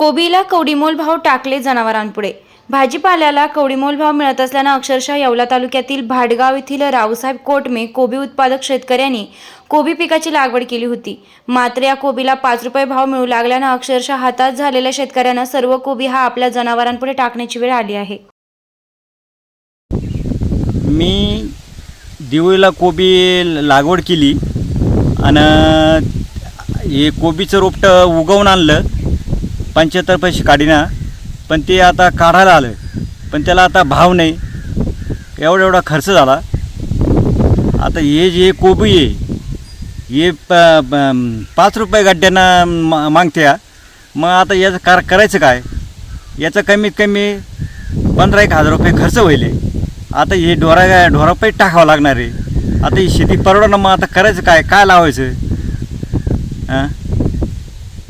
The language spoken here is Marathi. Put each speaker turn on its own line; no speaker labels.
कोबीला कवडीमोल भाव टाकले जनावरांपुढे. भाजीपाल्याला कवडीमोल भाव मिळत असल्यानं अक्षरशः येवला तालुक्यातील भाडगाव येथील रावसाहेब कोटमे कोबी उत्पादक शेतकऱ्यांनी कोबी पिकाची लागवड केली होती. मात्र या कोबीला पाच रुपये भाव मिळू लागल्यानं अक्षरशः हातात झालेल्या शेतकऱ्यांना सर्व कोबी हा आपल्या जनावरांपुढे टाकण्याची वेळ आली आहे.
मी दिवळीला कोबी लागवड केली आणि हे कोबीचं रोपटं उगवून आणलं. पंच्याहत्तर पैसे काढीना पण ते आता काढायला आलं. पण त्याला आता भाव नाही. एवढा एवढा खर्च झाला. आता हे जे कोबी आहे हे प पाच रुपये गड्ड्यांना मा मागते मग आता याचं कार करायचं काय? याचं कमीत कमी पंधरा एक हजार रुपये खर्च होईल आता हे ढोरा ढोरापैसे टाकावं लागणार आहे. आता ही शेती परवडणं मग आता करायचं काय? काय लावायचं? हां